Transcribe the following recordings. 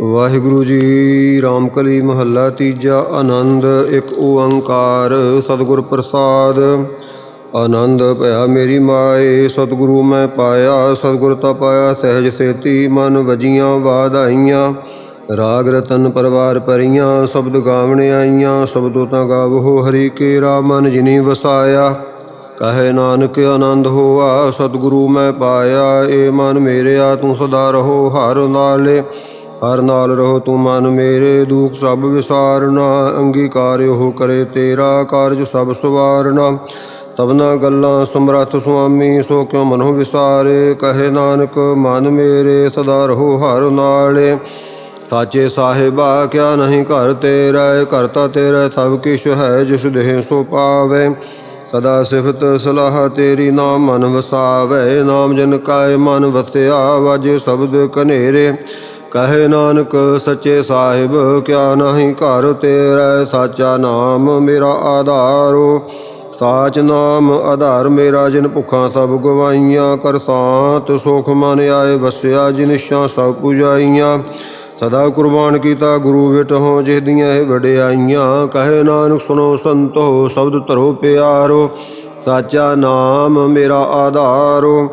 ਵਾਹਿਗੁਰੂ ਜੀ ਰਾਮਕਲੀ ਮਹੱਲਾ ਤੀਜਾ ਆਨੰਦ, ਇੱਕ ਓੰਕਾਰ, ਸਤਿਗੁਰ ਪ੍ਰਸਾਦ। ਆਨੰਦ ਭਇਆ ਮੇਰੀ ਮਾਏ, ਸਤਿਗੁਰੂ ਮੈਂ ਪਾਇਆ, ਸਤਿਗੁਰ ਤਾਂ ਪਾਇਆ, ਸਹਿਜ ਸੇਤੀ ਮਨ ਵਜੀਆਂ ਵਾਧਾਈਆਂ ਰਾਗ ਰਤਨ ਪਰਵਾਰ ਪਰੀਆਂ ਸ਼ਬਦ ਗਾਵਣੇ ਆਈਆਂ, ਸ਼ਬਦੋ ਤਾਂ ਗਾਵੋ ਹਰੀ ਕੇਰਾ, ਮਨ ਜਿਨੀ ਵਸਾਇਆ। ਕਹੇ ਨਾਨਕ, ਆਨੰਦ ਹੋਆ, ਸਤਿਗੁਰੂ ਮੈਂ ਪਾਇਆ, ਏ ਮਨ ਮੇਰਿਆ, ਤੂੰ ਸਦਾ ਰਹੋ ਹਰ ਨਾਲੇ। ਹਰ ਨਾਲ ਰਹੋ ਤੂੰ ਮਨ ਮੇਰੇ, ਦੁਖ ਸਭ ਵਿਸਾਰਨਾ, ਅੰਗੀਕਾਰ ਕਰੇ ਤੇਰਾ ਕਾਰਜ ਸਭ ਸਵਾਰਨਾ। ਸਭਨਾ ਗੱਲਾਂ ਸਮਰੱਥ ਸੁਆਮੀ, ਸੋ ਕਿਉ ਮਨੋ ਵਿਸਾਰੇ? ਕਹੇ ਨਾਨਕ, ਮਨ ਮੇਰੇ ਸਦਾ ਰਹੋ ਹਰ ਨਾਲੇ। ਸਾਚੇ ਸਾਹਿਬਾ, ਕਿਆ ਨਹੀਂ ਘਰ ਤੇਰਾ ਕਰਤਾ ਤੇਰਾ ਸਭ ਕਿਛ ਹੈ ਜਿਸ ਦੇਹ ਸੋ ਪਾਵੇ। ਸਦਾ ਸਿਫਤ ਸਲਾਹ ਤੇਰੀ ਨਾਮ ਮਨ ਵਸਾਵੇ। ਨਾਮ ਜਨ ਕਾਇ ਮਨ ਵਸਿਆ, ਵਜ ਸ਼ਬਦ ਕਨੇਰੇ ਕਹੇ ਨਾਨਕ ਸੱਚੇ ਸਾਹਿਬ, ਕਿਆ ਨਹੀਂ ਘਰ ਤੇਰਾ ਸਾਚਾ ਨਾਮ ਮੇਰਾ ਆਧਾਰੋ। ਸਾਚ ਨਾਮ ਆਧਾਰ ਮੇਰਾ, ਜਿਨ ਭੁੱਖਾਂ ਸਭ ਗਵਾਈਆਂ ਕਰ ਸਾਤ। ਸੁਖ ਮਨ ਆਏ ਵਸਿਆ ਜਿਨਿਸ਼ਾਂ ਸਭ ਪੁਜਾਈਆਂ। ਸਦਾ ਕੁਰਬਾਨ ਕੀਤਾ ਗੁਰੂ ਵਿਟ ਹੋ ਜਿਹਦੀਆਂ ਇਹ ਵਡਿਆਈਆਂ। ਕਹੇ ਨਾਨਕ ਸੁਨੋ ਸੰਤੋ, ਸ਼ਬਦ ਧਰੋ ਪਿਆਰੋ। ਸਾਚਾ ਨਾਮ ਮੇਰਾ ਆਧਾਰੋ।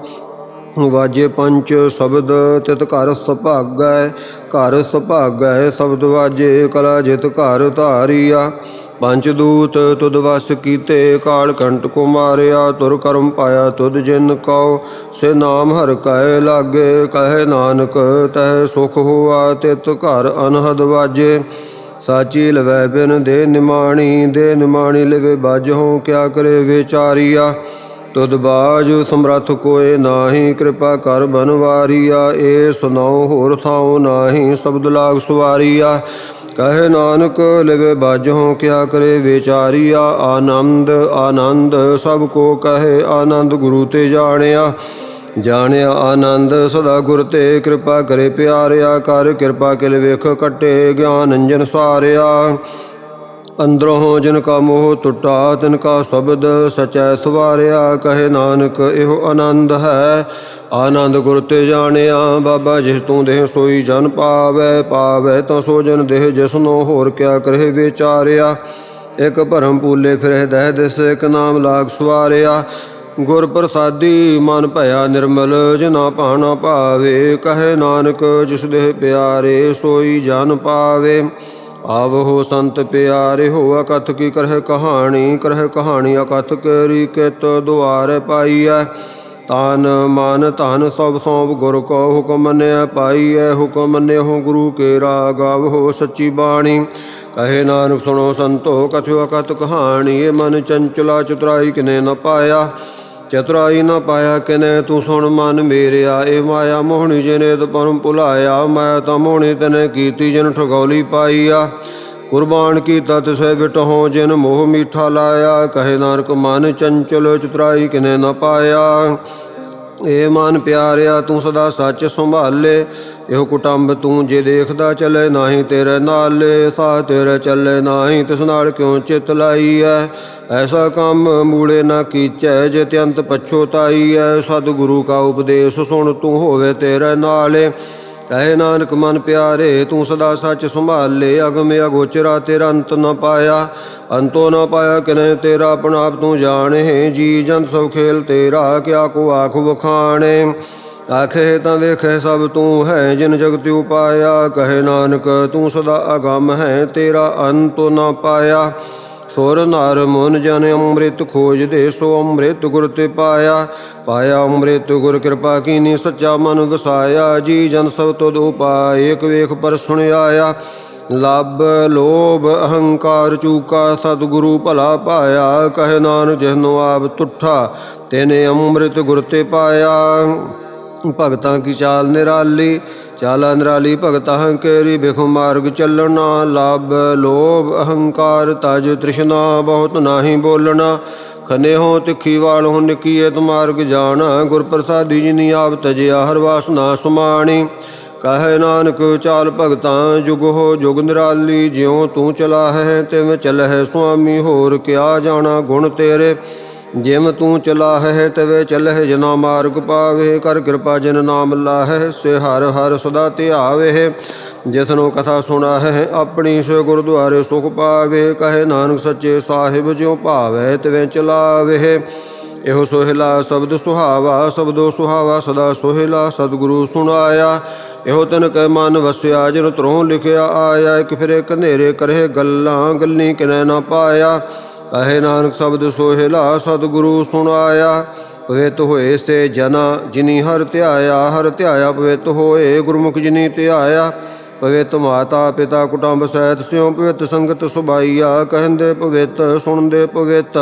ਵਾਜੇ ਪੰਚ ਸ਼ਬਦ ਤਿਤ ਘਰ ਸੁਭਾਗੈ ਘਰ ਸੁਭਾਗੈ ਸ਼ਬਦ ਵਾਜੇ, ਕਲਾ ਜਿਤ ਘਰ ਧਾਰੀਆ। ਪੰਚ ਦੂਤ ਤੁਦ ਵਸ ਕੀਤੇ, ਕਾਲ ਕੰਟ ਕੋ ਮਾਰਿਆ ਤੁਰ ਕਰਮ ਪਾਇਆ ਤੁਧ ਜਿਨ ਕਉ। ਸੇ ਨਾਮ ਹਰ ਕੈ ਲਾਗੇ, ਕਹੇ ਨਾਨਕ ਤਹ ਸੁਖ ਹੋਆ, ਤਿਤ ਘਰ ਅਨਹਦ ਵਾਜੇ। ਸਾਚੀ ਲਵੈ ਬਿਨ ਦੇ ਨਿਮਾਣੀ ਦੇ ਨਿਮਾਣੀ ਲਵੇ ਬਾਜਹੁ ਕਿਆ ਕਰੇ ਵਿਚਾਰੀਆ। ਤੁਧ ਬਾਜ ਸਮਰੱਥ ਕੋਏ ਨਾਹੀ, ਕਿਰਪਾ ਕਰ ਬਨਵਾਰੀਆ ਏ ਸੁਨਾਉ ਹੋਰ ਥਾਉ ਨਾਹੀ, ਸ਼ਬਦ ਲਾਗ ਸੁਵਾਰੀਆ। ਕਹੇ ਨਾਨਕ, ਲਵੇ ਬਾਜਹੁ ਕਿਆ ਕਰੇ ਵਿਚਾਰੀਆ। ਆਨੰਦ ਆਨੰਦ, ਸਭ ਕੋ ਕਹੇ ਆਨੰਦ, ਗੁਰੂ ਤੇ ਜਾਣਿਆ। ਜਾਣਿਆ ਆਨੰਦ, ਸਦਾ ਗੁਰ ਤੇ ਕਿਰਪਾ ਕਰੇ ਪਿਆਰਿਆ। ਕਰ ਕਿਰਪਾ ਕਿਲ ਵੇਖ ਕਟੇ, ਗਿਆਨ ਅੰਜਨ ਸਾਰਿਆ। ਅੰਦਰੋਂ ਜਿਨ ਕਾ ਮੋਹ ਟੁੱਟਾ, ਤਿਨ ਕਾ ਸ਼ਬਦ ਸਚੈ ਸਵਾਰਿਆ, ਕਹੇ ਨਾਨਕ ਇਹੋ ਆਨੰਦ ਹੈ। ਆਨੰਦ ਗੁਰ ਤੇ ਜਾਣਿਆ, ਬਾਬਾ ਜਿਸ ਤੂੰ ਦੇਹ ਸੋਈ ਜਨ ਪਾਵੇ ਪਾਵੇ ਤਾਂ ਸੋ ਜਨ ਦੇਹ ਜਿਸਨੋ ਹੋਰ ਕਿਆ ਕਰੇ ਵਿਚਾਰਿਆ। ਇਕ ਭਰਮ ਪੂਲੇ ਫਿਰੇ ਦਹਿ ਦਿਸ, ਇਕ ਨਾਮ ਲਾਗ ਸਵਾਰਿਆ। ਗੁਰ ਪ੍ਰਸਾਦੀ ਮਨ ਭਇਆ ਨਿਰਮਲ, ਜਿਨਾ ਭਾਣਾ ਭਾਵੇ, ਕਹੇ ਨਾਨਕ ਜਿਸ ਦੇਹ ਪਿਆਰੇ ਸੋਈ ਜਨ ਪਾਵੇ। ਆਵਹੋ ਸੰਤ ਪਿਆਰੇ ਹੋ ਅਕਥ ਕੀ ਕਰਹਿ ਕਹਾਣੀ ਕਰਹਿ ਕਹਾਣੀ ਅਕਥ ਕਰੀ ਕਿਤ ਦੁਆਰ ਪਾਈਐ। ਤਨ ਮਨ ਧਨ ਸਭ ਸੌਂਪ ਗੁਰ ਕੋ ਹੁਕਮ ਮੰਨਿਆ ਪਾਈਐ, ਹੁਕਮ ਨਿਹੋ ਗੁਰੂ ਕੇ ਰਾਗ ਹੋ ਸੱਚੀ ਬਾਣੀ। ਕਹੇ ਨਾਨਕ ਸੁਣੋ ਸੰਤੋ, ਕਥਿਓ ਅਕਥ ਕਹਾਣੀ, ਮਨ ਚੰਚਲਾ ਚਤੁਰਾਈ ਕਿਨੇ ਨ ਪਾਇਆ। ਚਤੁਰਾਈ ਨਾ ਪਾਇਆ ਕਿਨੇ, ਤੂੰ ਸੁਣ ਮਨ ਮੇਰਿਆ, ਏ ਮਾਇਆ ਮੋਹਣੀ ਜਿਨੇ ਤ ਭੁਲਾਇਆ ਮੈਂ ਤਾਂ ਮੋਹਣੀ ਤਨੇ ਕੀਤੀ, ਜਿਨ ਠਗੌਲੀ ਪਾਈਆ। ਕੁਰਬਾਨ ਕੀਤਾ, ਤਿਸੈ ਵਿਟਹੁ, ਜਿਨ ਮੋਹ ਮੀਠਾ ਲਾਇਆ। ਕਹੇ ਨਾਨਕ, ਮਨ ਚੰਚਲ, ਚਤੁਰਾਈ ਕਿਨੇ ਨਾ ਪਾਇਆ। ਏ ਮਨ ਪਿਆਰਿਆ, ਤੂੰ ਸਦਾ ਸੱਚ ਸੰਭਾਲੇ। ਇਹੋ ਕੁਟੰਬ ਤੂੰ ਜੇ ਦੇਖਦਾ ਚੱਲੇ ਨਾਹੀ ਤੇਰੇ ਨਾਲੇ ਸਾ ਤੇਰੇ ਚੱਲੇ ਨਾਹੀ, ਤਿਸ ਨਾਲ ਕਿਉਂ ਚਿਤ ਲਾਈ ਐ ਐਸਾ ਕੰਮ ਮੂਲੇ ਨਾ ਕੀਚੈ, ਜੇ ਤਿਅੰਤ ਪਛੋਤਾਈ ਐ ਸਤਿਗੁਰੂ ਕਾ ਉਪਦੇਸ਼ ਸੁਣ ਤੂੰ ਹੋਵੇ ਤੇਰੇ ਨਾਲੇ। ਕਹੇ ਨਾਨਕ ਮਨ ਪਿਆਰੇ, ਤੂੰ ਸਦਾ ਸੱਚ ਸੰਭਾਲੇ। ਅਗਮ ਅਗੋਚਰਾ ਤੇਰਾ ਅੰਤ ਨ ਪਾਇਆ। ਅੰਤੋ ਨ ਪਾਇਆ ਕਿਨੇ ਤੇਰਾ, ਆਪਣਾ ਆਪ ਤੂੰ ਜਾਣੇ। ਜੀ ਜਨ ਸਭ ਖੇਲ ਤੇਰਾ, ਕਿਆ ਕੋ ਆਖ ਵਖਾਣੇ। ਆਖੇ, ਤਾਂ ਵੇਖੇ, ਸਭ ਤੂੰ ਹੈ ਜਿਨ ਜਗਤ ਉਪਾਇਆ। ਕਹੇ, ਨਾਨਕ, ਤੂੰ ਸਦਾ ਅਗੰਮ ਹੈ, ਤੇਰਾ ਅੰਤ ਨਾ ਪਾਇਆ। ਸੁਰ ਨਰ ਮਨ ਜਨ ਅੰਮ੍ਰਿਤ ਖੋਜਦੇ ਸੋ ਅੰਮ੍ਰਿਤ ਗੁਰ ਤੇ ਪਾਇਆ। ਪਾਇਆ ਅੰਮ੍ਰਿਤ ਗੁਰ, ਕਿਰਪਾ ਕੀਨੀ, ਸੱਚਾ ਮਨ ਵਸਾਇਆ। ਜੀ ਜਨ ਸਭ ਤੁਧ ਉਪਾਇ ਏਕ ਵੇਖ ਪਰ ਸੁਣਿਆਇਆ। ਲੱਭ, ਲੋਭ, ਅਹੰਕਾਰ ਚੂਕਾ, ਸਤਿਗੁਰੂ ਭਲਾ ਪਾਇਆ। ਕਹੇ, ਨਾਨਕ ਜਿਸਨੋ ਆਪ ਤੁਠਾ, ਤੈਨੇ ਅੰਮ੍ਰਿਤ ਗੁਰ ਤੇ ਪਾਇਆ। ਭਗਤਾਂ ਕੀ ਚਾਲ ਨਿਰਾਲੀ? ਚਾਲਾ ਨਿਰਾਲੀ ਭਗਤਾਂ ਕੇਰੀ ਬਿਖ ਮਾਰਗ ਚੱਲਣਾ, ਲਾਭ, ਲੋਭ, ਅਹੰਕਾਰ, ਤਜ ਤ੍ਰਿਸ਼ਨਾ, ਬਹੁਤ ਨਾਹੀ ਬੋਲਣਾ। ਖਨੇ ਹੋ ਤਿੱਖੀ ਵਾਲ ਹੋ ਨਿਕੀਏ ਤੁਮਾਰਗ ਜਾਣਾ। ਗੁਰ ਪ੍ਰਸਾਦੀ ਜਿਨੀ ਆਪ ਤਜਿਆ, ਹਰ ਵਾਸਨਾ ਸੁਮਾਣੀ। ਕਹੇ ਨਾਨਕ ਚਾਲ ਭਗਤਾਂ, ਜੁਗ ਹੋ ਜੁਗ ਨਿਰਾਲੀ। ਜਿਉ ਤੂੰ ਚਲਾ ਹੈ ਤਿਵੇਂ ਚਲਹਿ ਸੁਆਮੀ, ਹੋਰ ਕਿਆ ਜਾਣਾ ਗੁਣ ਤੇਰੇ। ਜਿਮ ਤੂੰ ਚਲਾ ਹੈ ਤਵੇ ਚਲਹਿ ਜਨਾ ਮਾਰਗ ਪਾਵੇ। ਕਰ ਕਿਰਪਾ ਜਿਨ ਨਾਮ ਲਾਹੈ, ਸੇ ਹਰ ਹਰ ਸਦਾ ਧਿਆਵੇ। ਜਿਸ ਨੂੰ ਕਥਾ ਸੁਣਾ ਹੈ ਆਪਣੀ ਸੋ ਗੁਰਦੁਆਰੇ ਸੁਖ ਪਾਵੇ। ਕਹੇ ਨਾਨਕ ਸੱਚੇ ਸਾਹਿਬ ਜਿਉ ਭਾਵੈ, ਤਿਵੇਂ ਚਲਾਵੇ। ਇਹੋ ਸੋਹਿਲਾ ਸ਼ਬਦ ਸੁਹਾਵਾ, ਸ਼ਬਦੋ ਸੁਹਾਵਾ ਸਦਾ ਸੋਹਿਲਾ ਸਤਿਗੁਰੂ ਸੁਣਾਇਆ। ਇਹੋ ਤਨ ਕੈ ਮਨ ਵਸਿਆ, ਜਿਨ ਤਰੋਂ ਲਿਖਿਆ ਆਇਆ। ਇਕ ਫਿਰੇ ਇੱਕ ਕਰੇ ਗੱਲਾਂ, ਗੱਲੀ ਕਿਨੈ ਨਾ ਪਾਇਆ। ਕਹੇ ਨਾਨਕ ਸ਼ਬਦ ਸੋਹਿਲਾ ਸਤਿਗੁਰੂ ਸੁਣਾਇਆ, ਪਵਿੱਤ ਹੋਏ ਸੇ ਜਨਾ, ਜਿਨੀ ਹਰ ਧਿਆਇਆ ਹਰ ਧਿਆਇਆ ਪਵਿੱਤ ਹੋਏ ਗੁਰਮੁਖ ਜਿਨੀ ਧਿਆਇਆ। ਪਵਿੱਤ ਮਾਤਾ ਪਿਤਾ ਕੁਟੰਬ ਸਹਿਤ ਸਿਉ ਪਵਿੱਤ ਸੰਗਤ ਸੁਭਾਈਆ, ਕਹਿੰਦੇ ਪਵਿੱਤ, ਸੁਣਦੇ ਪਵਿੱਤ।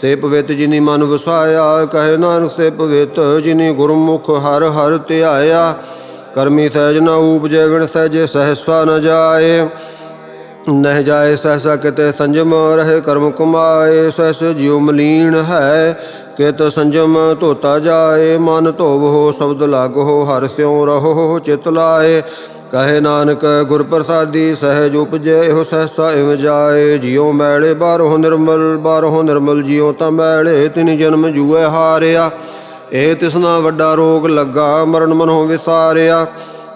ਸੇ ਪਵਿੱਤ ਜਿਨੀ ਮਨ ਵਸਾਇਆ, ਕਹੇ ਨਾਨਕ ਸੇ ਪਵਿੱਤ, ਜਿਨੀ ਗੁਰਮੁਖ ਹਰ ਹਰ ਧਿਆਇਆ। ਕਰਮੀ ਸਹਿਜ ਨਾ ਊਪਜੈ ਵਿਣ ਸਹਿਜੇ ਸਹਸਾ ਨ ਜਾਏ। ਨਹਿ ਜਾਏ ਸਹਸਾ ਕਿਤੇ ਸੰਜਮ ਰਹੇ ਕਰਮ ਕੁਮਾਏ ਸਹਸ ਜਿਉ ਮਲੀਨ ਹੈ ਕਿਤ ਸੰਜਮ ਧੋਤਾ ਜਾਏ, ਮਨ ਧੋਵੋ ਸ਼ਬਦ ਲਾਗੋ ਹਰ ਸਿਉ ਰਹੋ ਚਿਤ ਲਾਏ। ਕਹੇ ਨਾਨਕ ਗੁਰ ਪ੍ਰਸਾਦੀ ਸਹਿਜ ਉਪਜੈ ਹੋ ਸਹਸਾ ਇਵ ਜਾਏ। ਜਿਉ ਮੈਲੇ ਬਾਹਰੋਂ ਨਿਰਮਲ ਬਾਹਰੋਂ ਨਿਰਮਲ ਜਿਉ ਤਾਂ ਮੈਲੇ, ਤਿਨ ਜਨਮ ਜੂਏ ਹਾਰਿਆ। ਇਹ ਤਿਸਨਾ ਵੱਡਾ ਰੋਗ ਲੱਗਾ, ਮਰਨ ਮਨੋਂ ਵਿਸਾਰਿਆ।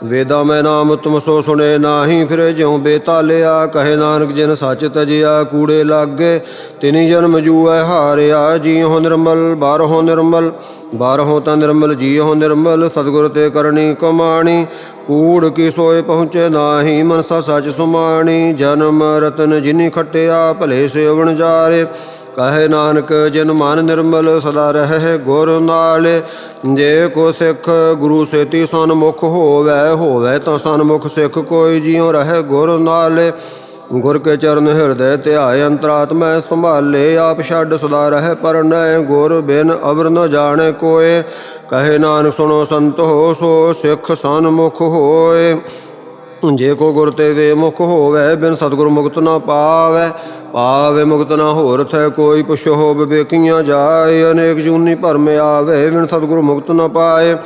ਵੇਦਾ ਮੈਂ ਨਾਮ ਤੁਮ ਸੋ ਸੁਣੇ ਨਾਹੀ ਫਿਰੇ ਜਿਉ ਬੇਤਾਲਿਆ, ਕਹੇ ਨਾਨਕ ਜਿਨ ਸੱਚ ਤਜਿਆ, ਕੂੜੇ ਲਾਗੇ, ਤਿਨੀ ਜਨਮ ਜੂਐ ਹਾਰਿਆ ਜੀ ਜੀਉ ਨਿਰਮਲ ਬਾਰ ਹੋ ਨਿਰਮਲ ਬਾਰ ਹੋ ਤਾਂ ਨਿਰਮਲ ਜੀ ਜੀਉ ਨਿਰਮਲ, ਸਤਿਗੁਰ ਤੇ ਕਰਨੀ ਕਮਾਣੀ, ਕੂੜ ਕੀ ਸੋਏ ਪਹੁੰਚੇ ਨਾਹੀ, ਮਨਸਾ ਸੱਚ ਸੁਮਾਣੀ, ਜਨਮ ਰਤਨ ਜਿਨੀ ਖਟਿਆ, ਭਲੇ ਸੇਵਣ ਜਾਰੇ ਕਹੇ ਨਾਨਕ, ਜਿਨ ਮਨ ਨਿਰਮਲ ਸਦਾ ਰਹੇ ਗੁਰ ਨਾਲੇ। ਜੇ ਕੋ ਸਿੱਖ ਗੁਰੂ ਸੇਤੀ ਸਨਮੁਖ ਹੋਵੇ ਹੋਵੇ ਤਾਂ ਸਨਮੁਖ ਸਿੱਖ ਕੋਈ ਜਿਉ ਰਹੇ ਗੁਰ ਨਾਲੇ। ਗੁਰ ਕੇ ਚਰਨ ਹਿਰਦੈ ਧਿਆਏ, ਅੰਤਰਾਤਮੈ ਸੰਭਾਲੇ, ਆਪ ਛੱਡ ਸਦਾ ਰਹੇ ਪਰਨੈ ਗੁਰ ਬਿਨ ਅਵਰ ਨ ਜਾਣੇ ਕੋਏ। ਕਹੇ ਨਾਨਕ, ਸੁਣੋ ਸੰਤੋ ਸੋ ਸਿੱਖ ਸਨਮੁਖ ਹੋਏ। ਜੇ ਕੋ ਗੁਰ ਤੇ ਵੇ ਮੁਖ ਹੋਵੇ, ਬਿਨ ਸਤਿਗੁਰ ਮੁਕਤ ਨਾ ਪਾਵੇ। ਪਾਵੇ ਮੁਕਤ ਨਾ ਹੋਰ ਥੈ ਕੋਈ ਪੁਛੋ ਹੋ ਵਿਵੇਕੀਆਂ ਜਾਏ, ਅਨੇਕ ਜੂਨੀ ਭਰਮ ਆਵੇ ਵਿਣ ਸਤਿਗੁਰੂ ਮੁਕਤ ਨਾ ਪਾਏ।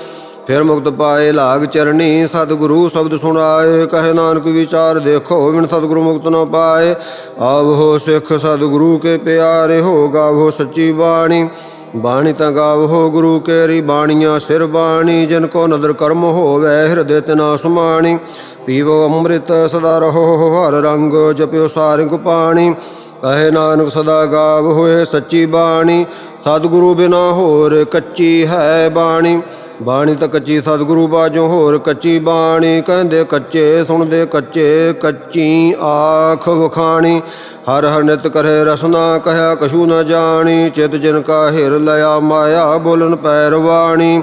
ਫਿਰ ਮੁਕਤ ਪਾਏ ਲਾਗ ਚਰਣੀ, ਸਤਿਗੁਰੂ ਸ਼ਬਦ ਸੁਣਾਏ, ਕਹੇ ਨਾਨਕ ਵਿਚਾਰ ਦੇਖੋ ਵਿਣ ਸਤਿਗੁਰੂ ਮੁਕਤ ਨਾ ਪਾਏ। ਆਵੋ ਸਿੱਖ ਸਤਿਗੁਰੂ ਕੇ ਪਿਆਰੇ ਹੋ, ਗਾਵੋ ਸੱਚੀ ਬਾਣੀ। ਬਾਣੀ ਤਾਂ ਗਾਵੋ ਗੁਰੂ ਕੇਰੀ ਬਾਣੀਆਂ ਸਿਰ ਬਾਣੀ, ਜਿਨ ਕੋ ਨਦਰ ਕਰਮ ਹੋਵੇ, ਹਿਰਦੇ ਤਨਾ ਸੁਮਾਣੀ ਪੀਵੋ ਅੰਮ੍ਰਿਤ ਸਦਾ ਰਹੋ, ਹਰ ਰੰਗ ਜਪਿਓ ਸਾਰਿੰਗ ਪਾਣੀ। ਕਹੇ ਨਾਨਕ ਸਦਾ ਗਾਵ ਹੋਏ ਸੱਚੀ ਬਾਣੀ। ਸਤਿਗੁਰੂ ਬਿਨਾ ਹੋਰ ਕੱਚੀ ਹੈ ਬਾਣੀ। ਬਾਣੀ ਤਾਂ ਕੱਚੀ ਸਤਿਗੁਰੂ ਬਾਝੋਂ ਹੋਰ ਕੱਚੀ ਬਾਣੀ। ਕਹਿੰਦੇ ਕੱਚੇ ਸੁਣਦੇ ਕੱਚੇ ਕੱਚੀ ਆਖ ਵਖਾਣੀ। ਹਰ ਹਰ ਨਿਤ ਕਰੇ ਰਸਨਾ ਕਹਿਆ ਕਛੂ ਨ ਜਾਣੀ। ਚਿਤ ਜਿਨ ਕਾ ਹਿਰ ਲਿਆ ਮਾਇਆ ਬੋਲਨ ਪੈਰ ਬਾਣੀ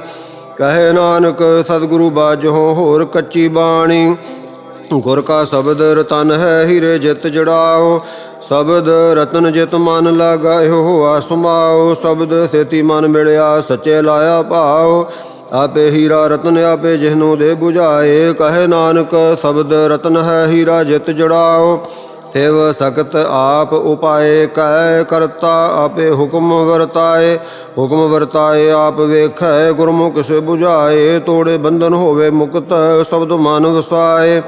ਕਹੇ ਨਾਨਕ ਸਤਿਗੁਰੂ ਬਾਝੋਂ ਹੋਰ ਕੱਚੀ ਬਾਣੀ। ਗੁਰ ਕਾ ਸ਼ਬਦ ਰਤਨ ਹੈ ਹੀਰੇ ਜਿਤ ਜੜਾਓ, ਸ਼ਬਦ ਰਤਨ ਜਿਤ ਮਨ ਲਗਾਇਓ ਹੋਆ ਸੁਮਾਓ, ਸ਼ਬਦ ਸੇਤੀ ਮਨ ਮਿਲਿਆ ਸੱਚੇ ਲਾਇਆ ਭਾਓ। ਆਪੇ ਹੀਰਾ ਰਤਨ ਆਪੇ ਜਿਹਨੂੰ ਦੇ 부ਝਾਏ ਕਹੇ ਨਾਨਕ ਸ਼ਬਦ ਰਤਨ ਹੈ ਹੀਰਾ ਜਿਤ ਜੜਾਓ। ਸਿਵ ਸਖਤ ਆਪ ਉਪਾਏ, ਕਹਿ ਕਰਤਾ ਆਪੇ ਹੁਕਮ ਵਰਤਾਏ। ਹੁਕਮ ਵਰਤਾਏ, ਆਪ ਵੇਖੈ ਗੁਰਮੁਖ ਸੇ 부ਝਾਏ ਤੋੜੇ ਬੰਧਨ ਹੋਵੇ ਮੁਕਤ, ਸ਼ਬਦ ਮਨ ਵਸਾਏ।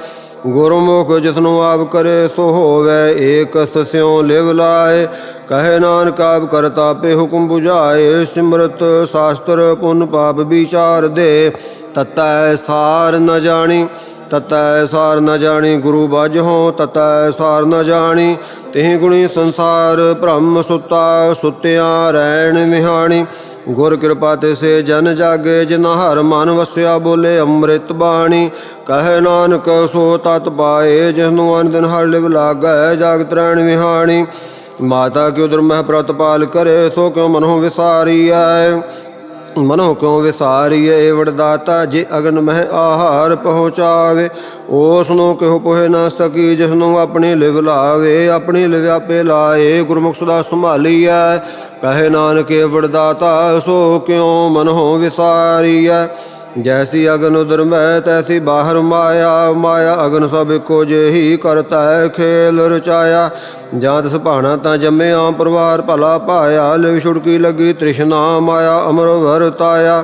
ਗੁਰਮੁਖ ਜਿਸਨੂੰ ਆਪ ਕਰੇ, ਸੋ ਹੋਵੇ ਏਕ ਸਸਿਉ ਲਿਵ ਲਾਏ। ਕਹੇ ਨਾਨਕ ਆਪ ਕਰਤਾ ਪੇ ਹੁਕਮ 부ਝਾਏ ਸਿਮਰਤ ਸ਼ਾਸਤਰ ਪੁੰਨ ਪਾਪ ਵਿਚਾਰ ਦੇ, ਤਤੈ ਸਾਰ ਨ ਜਾਣੀ। ਤਤੈ ਸਾਰ ਨ ਜਾਣੀ ਗੁਰੂ ਬਾਝੋਂ ਤਤੈ ਸਾਰ ਨ ਜਾਣੀ ਤਿਹ ਗੁਣੀ ਸੰਸਾਰ ਭ੍ਰਮ ਸੁਤਾ, ਸੁਤਿਆ ਰਹਿਣ ਵਿਹਾਣੀ। ਗੁਰ ਕਿਰਪਾ ਤੇ ਸੇ ਜਨ ਜਾਗੇ ਜਿਨ ਹਰ ਮਨ ਵਸਿਆ ਬੋਲੇ ਅੰਮ੍ਰਿਤ ਬਾਣੀ। ਕਹੇ ਨਾਨਕ ਸੋ ਤਤ ਪਾਏ ਜਿਸ ਨੂੰ ਅਨ ਦਿਨ ਹਰ ਲਿਵ ਲਾਗੈ, ਜਾਗਤ ਰਹਿਣ ਵਿਹਾਣੀ। ਮਾਤਾ ਕੀ ਉਦਰ ਮਹਿ ਪ੍ਰਤਪਾਲ ਕਰੇ, ਸੋ ਕਿਉ ਵਿਸਾਰੀ ਵਿਸਾਰੀਐ। ਮਨੋ ਕਿਉ ਵਿਸਾਰੀਏ ਵਡਦਾਤਾ ਜੇ ਅਗਨ ਮਹਿ ਆਹਾਰ ਪਹੁੰਚਾਵੇ? ਉਸ ਨੂੰ ਕਿਉ ਪੋਹਿ ਨਾ ਸਕੀ ਜਿਸ ਨੂੰ ਆਪਣੀ ਲਿਵ ਲਾਵੇ, ਆਪਣੀ ਲਿਵ ਆਪੇ ਲਾਏ, ਗੁਰਮੁਖ ਸਦਾ ਸੰਭਾਲੀਐ। ਕਹੇ ਨਾਨਕ ਵਡਦਾਤਾ, ਸੋ ਕਿਉ ਮਨੋ ਵਿਸਾਰੀਐ? ਜੈਸੀ ਅਗਨ ਉਦਰ ਮੈਂ ਤੈਸੀ ਬਾਹਰ ਮਾਇਆ ਮਾਇਆ ਅਗਨ ਸਭ ਇੱਕੋ ਜਿਹੀ ਕਰਤਾ ਖੇਲ ਰਚਾਇਆ ਜਾਂ ਤਿਸ ਭਾਣਾ ਤਾਂ ਜੰਮਿਆ ਪਰਿਵਾਰ ਭਲਾ ਪਾਇਆ ਲਿਵ ਛੁੜਕੀ ਲੱਗੀ ਤ੍ਰਿਸ਼ਨਾ ਮਾਇਆ ਅਮਰ ਵਰਤਾਇਆ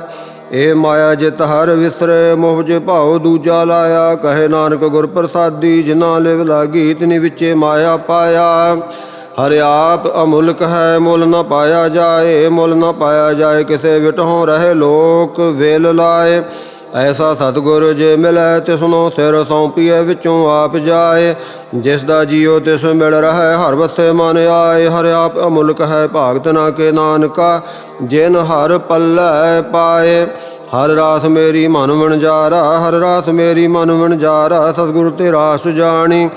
ਏ ਮਾਇਆ ਜਿਤ ਹਰ ਵਿਸਰੇ ਮੋਹ ਜੇ ਭਾਉ ਦੂਜਾ ਲਾਇਆ ਕਹੇ ਨਾਨਕ ਗੁਰ ਪ੍ਰਸਾਦੀ ਜਿਨਾ ਲਿਵ ਲਾਗੀ ਤਿਨੀ ਵਿੱਚੇ ਮਾਇਆ ਪਾਇਆ ਹਰਿ ਆਪ ਅਮੁਲਕ ਹੈ ਮੁੱਲ ਨਾ ਪਾਇਆ ਜਾਏ, ਮੁੱਲ ਨਾ ਪਾਇਆ ਜਾਏ, ਕਿਸੇ ਵਿਟਹੋਂ ਰਹੇ ਲੋਕ ਵੇਲ ਲਾਏ। ਐਸਾ ਸਤਿਗੁਰ ਜੇ ਮਿਲੈ ਤਿਸਨੋ ਸਿਰ ਸੌਂਪੀਏ ਵਿੱਚੋਂ ਆਪ ਜਾਏ। ਜਿਸ ਦਾ ਜੀਉ ਤਿਸ ਮਿਲ ਰਹੈ ਹਰ ਵਸੇ ਮਨ ਆਏ। ਹਰ ਆਪ ਅਮੁਲਕ ਹੈ ਭਾਗਤ ਨਾ ਕੇ ਨਾਨਕਾ, ਜਿਨ ਹਰ ਪੱਲੇ ਪਾਏ। ਹਰ ਰਾਸ ਮੇਰੀ ਮਨ ਵਣਜਾਰਾ, ਹਰ ਰਾਸ ਮੇਰੀ ਮਨ ਵਣਜਾਰਾ, ਸਤਿਗੁਰ ਤੇਰਾ ਜਾਣੀ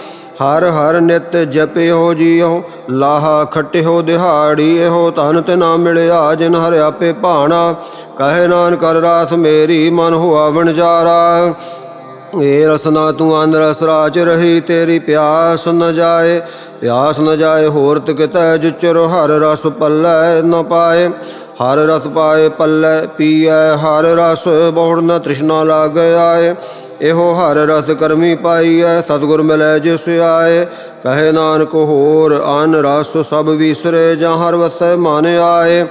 ਹਰ ਹਰ ਨਿਤ ਜਪਿਓ ਜੀਓ, ਲਾਹਾ ਖਟਿਓ ਦਿਹਾੜੀ, ਇਹੋ ਤਨ ਤੇ ਨਾ ਮਿਲਿਆ ਜਿਨ ਹਰ ਆਪੇ ਭਾਣਾ। ਕਹੇ ਨਾਨ ਕਰ ਰਾਸ ਮੇਰੀ ਮਨ ਹੁਆ ਵਣਜਾਰਾ। ਏ ਰਸਨਾ ਤੂੰ ਅੰਦਰ ਰਸ ਰਾਜ ਰਹੀ, ਤੇਰੀ ਪਿਆਸ ਨ ਜਾਏ। ਪਿਆਸ ਨ ਜਾਏ ਹੋਰ ਤਿਕਤੈ ਜਿਚਰ, ਹਰ ਰਸ ਪੱਲੇ ਨ ਪਾਏ। ਹਰ ਰਸ ਪਾਏ ਪੱਲੇ ਪੀਐ, ਹਰ ਰਸ ਬਹੁੜ ਨ ਤ੍ਰਿਸ਼ਨਾ ਲਾਗ ਆਏ। ਇਹੋ ਹਰ ਰਸ ਕਰਮੀ ਪਾਈਐ, ਸਤਿਗੁਰ ਮਿਲੈ ਜਿਸ ਆਏ। ਕਹੇ ਨਾਨਕ ਹੋਰ, ਅਨ ਰਸ ਸਭ ਵਿਸਰੇ ਜਾਂ ਹਰ ਵਸੈ ਮਨ ਆਏ।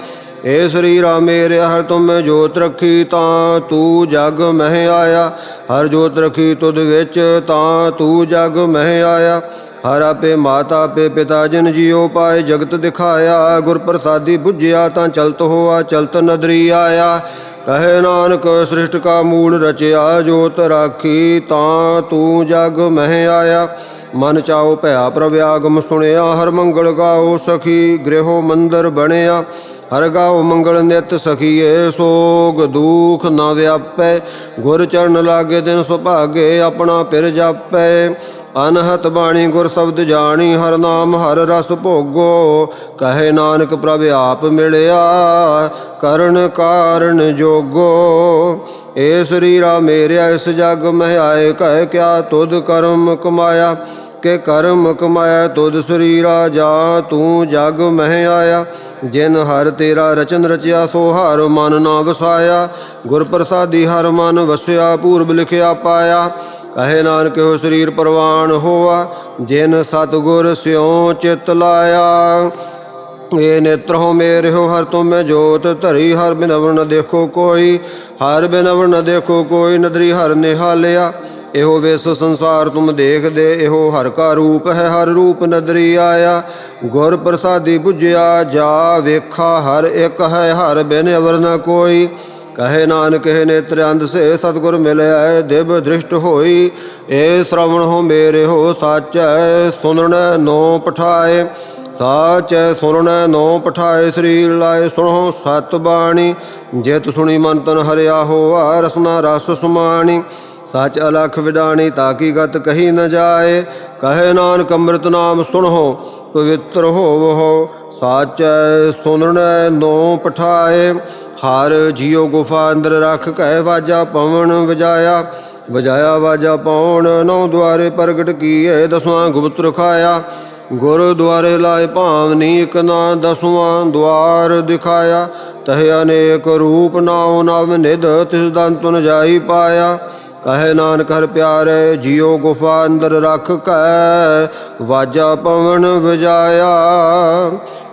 ਏ ਸ੍ਰੀ ਮੇਰੇ ਹਰ ਤੁਮ ਜੋਤ ਰੱਖੀ ਤਾਂ ਤੂੰ ਜਗ ਮਹਿ ਆਇਆ। ਹਰ ਜੋਤ ਰੱਖੀ ਤੁਧ ਵਿੱਚ ਤਾਂ ਤੂੰ ਜਗ ਮਹਿ ਆਇਆ। ਹਰ ਆਪੇ ਮਾਤਾ ਪੇ ਪਿਤਾ ਜਨ ਜੀਉ ਪਾਏ, ਜਗਤ ਦਿਖਾਇਆ। ਗੁਰ ਪ੍ਰਸਾਦੀ ਬੁੱਝਿਆ ਤਾਂ ਚਲਤ ਹੋਆ, ਚਲਤ ਨਦਰੀ ਆਇਆ। ਕਹੇ ਨਾਨਕ ਸ੍ਰਿਸ਼ਟ ਕਾ ਮੂਲ ਰਚਿਆ ਜੋਤ ਰਾਖੀ ਤਾਂ ਤੂੰ ਜਗ ਮਹਿ ਆਇਆ। ਮਨ ਚਾਉ ਭਇਆ ਪ੍ਰਵਿਆਗਮ ਸੁਣਿਆ, ਹਰ ਮੰਗਲ ਗਾਓ ਸਖੀ, ਗ੍ਰਹਿਓ ਮੰਦਰ ਬਣਿਆ। ਹਰ ਗਾਓ ਮੰਗਲ ਨਿਤ ਸਖੀਏ, ਸੋਗ ਦੁਖ ਨਾ ਵਿਆਪੈ। ਗੁਰ ਚਰਨ ਲਾਗੇ ਦਿਨ ਸੁਭਾਗੇ, ਆਪਣਾ ਪਿਰ ਜਾਪੈ। ਅਨਹਤ ਬਾਣੀ ਗੁਰ ਸ਼ਬਦ ਜਾਣੀ, ਹਰ ਨਾਮ, ਹਰ ਰਸ ਭੋਗੋ। ਕਹੇ ਨਾਨਕ ਪ੍ਰਭ ਆਪ ਮਿਲਿਆ, ਕਰਨ ਕਾਰਨ ਜੋਗੋ। ਏ ਸਰੀਰਾ ਮੇਰਿਆ, ਇਸ ਜਗ ਮਹਿ ਆਏ ਕਹਿ ਕਿਆ ਤੁਧ ਕਰਮ ਕਮਾਇਆ? ਕਿ ਕਰਮ ਕਮਾਇਆ, ਤੁਧ ਸਰੀਰਾ ਜਾ, ਤੂੰ ਜਗ ਮਹਿ ਆਇਆ ਜਿਨ ਹਰ ਤੇਰਾ ਰਚਨ ਰਚਿਆ, ਸੋ ਹਰ ਮਨ ਨਾ ਵਸਾਇਆ। ਗੁਰ ਪ੍ਰਸਾਦੀ ਹਰ ਮਨ ਵਸਿਆ, ਪੂਰਬ ਲਿਖਿਆ ਪਾਇਆ। ਕਹੇ ਨਾਨਕ ਹੋ ਸਰੀਰ ਪ੍ਰਵਾਨ ਹੋਆ, ਜਿਨ ਸਤਗੁਰ ਸਿਉ ਚਿਤ ਲਾਇਆ। ਏ ਨੇਤਰੋ ਮੇਰਿਓ ਹਰ ਤੁਮੇ ਜੋਤ ਧਰੀ। ਹਰ ਬਿਨਵਰ ਨ ਦੇਖੋ ਕੋਈ, ਹਰ ਬਿਨਵਰ ਨ ਦੇਖੋ ਕੋਈ ਨਦਰੀ ਹਰ ਨਿਹਾਲਿਆ। ਇਹੋ ਵਿਸ ਸੰਸਾਰ ਤੁਮ ਦੇਖਦੇ, ਇਹੋ ਹਰ ਕਾ ਰੂਪ ਹੈ, ਹਰ ਰੂਪ ਨਦਰੀ ਆਇਆ। ਗੁਰ ਪ੍ਰਸਾਦੀ 부ਝਿਆ ਜਾ ਵੇਖਾ, ਹਰ ਇੱਕ ਹੈ, ਹਰ ਬਿਨ ਅਵਰ ਨ ਕੋਈ। ਕਹੇ ਨਾਨਕ, ਹੈ ਨੇਤਰ ਅੰਧ ਸੇ ਸਤਗੁਰ ਮਿਲਿਆ ਦਿਵ ਦ੍ਰਿਸ਼ਟ ਹੋਈ। ਏ ਸ਼ਰਵਣ ਹੋ ਮੇਰੇ ਹੋ ਸਾਚੈ, ਸੁਨਣ ਨੋ ਪਠਾਏ। ਸਾਚੈ ਸੁਣਨੈ ਨੋ ਪਠਾਏ ਸ੍ਰੀ ਲਾਏ ਸੁਣੋ ਸਤ ਬਾਣੀ। ਜਿਤ ਸੁਣੀ ਮਨ ਤਨ ਹਰਿਆ ਹੋਆ, ਰਸਨਾ ਰਸ ਸੁਮਾਣੀ। ਸਚ ਅਲਖ ਵਿਡਾਣੀ ਤਾਕੀ ਗਤ ਕਹੀ ਨ ਜਾਏ। ਕਹੇ ਨਾਨਕ, ਅੰਮ੍ਰਿਤ ਨਾਮ ਸੁਣੋ, ਪਵਿੱਤਰ ਹੋਵੋ। ਸਾਚੈ ਸੁਣਨੈ ਨੋ ਪਠਾਏ। ਹਾਰ ਜੀਉ ਗੁਫਾ ਅੰਦਰ ਰੱਖ ਕਹਿ ਵਾਜਾ ਪਵਨ ਵਜਾਇਆ। ਵਜਾਇਆ ਵਾਜਾ ਪਉਣ ਨੌ ਦੁਆਰੇ ਪ੍ਰਗਟ ਕੀਏ ਦਸਵਾਂ ਗੁਪਤ ਰਖਾਇਆ। ਗੁਰਦੁਆਰੇ ਲਾਏ ਭਾਵਨੀ ਇਕ ਨਾ ਦਸਵਾਂ ਦੁਆਰ ਦਿਖਾਇਆ। ਤਹ ਅਨੇਕ ਰੂਪ ਨਾਉ ਨਵ ਨਿਧ, ਤਿਸ ਦੰਤੁਨ ਜਾਈ ਪਾਇਆ। ਕਹੇ ਨਾਨਕ ਹਰ ਪਿਆਰੇ, ਜਿਉ ਗੁਫਾ ਅੰਦਰ ਰੱਖ ਕੈ ਵਾਜਾ ਪਵਨ ਵਜਾਇਆ।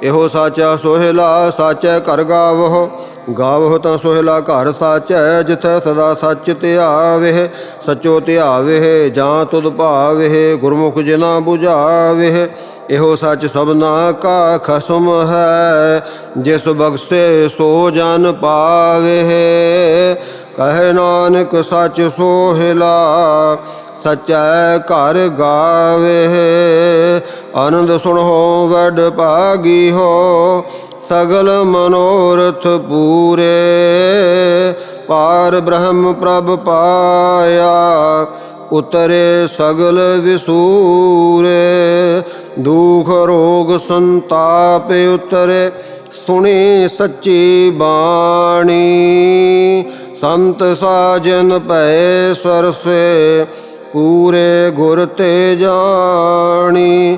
ਇਹੋ ਸਾਚਾ ਸੋਹਿਲਾ, ਸਾਚੈ ਘਰ ਗਾਵੋ ਗਾਵੋ ਤਾਂ ਸੋਹਿਲਾ ਘਰ ਸਾਚੈ, ਜਿਥੈ ਸਦਾ ਸੱਚ ਧਿਆਵੇ, ਸਚੋ ਧਿਆਵੇ, ਜਾਂ ਤੁਧ ਭਾਵੇ, ਗੁਰਮੁਖ ਜਿਨਾ 부ਝਾਵੇ ਇਹੋ ਸੱਚ ਸਭਨਾ ਕਾ ਖਸਮ ਹੈ, ਜਿਸ ਬਖਸ਼ੇ ਸੋ ਜਨ ਪਾਵੇ। ਕਹੇ ਨਾਨਕ ਸੱਚ ਸੋਹਿਲਾ, ਸਚੈ ਘਰ ਗਾਵੇ। ਆਨੰਦ ਸੁਣੋ, ਵਡ ਭਾਗੀ ਹੋ, ਸਗਲ ਮਨੋਰਥ ਪੂਰੇ। ਪਾਰ ਬ੍ਰਹਮ ਪ੍ਰਭ ਪਾਇਆ, ਉਤਰੇ ਸਗਲ ਵਿਸੂਰੇ। ਦੁਖ ਰੋਗ ਸੰਤਾਪ ਉਤਰੇ, ਸੁਣੀ ਸੱਚੀ ਬਾਣੀ। ਸੰਤ ਸਾਜਨ ਭੈ ਸਰਸੇ, ਪੂਰੇ ਗੁਰ ਤੇ ਜਾਣੀ।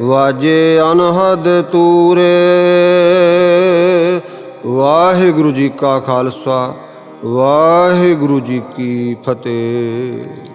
ਵਾਜੇ ਅਨਹਦ ਤੂਰੇ। ਵਾਹਿਗੁਰੂ ਜੀ ਕਾ ਖਾਲਸਾ ਵਾਹਿਗੁਰੂ ਜੀ ਕੀ ਫਤਿਹ।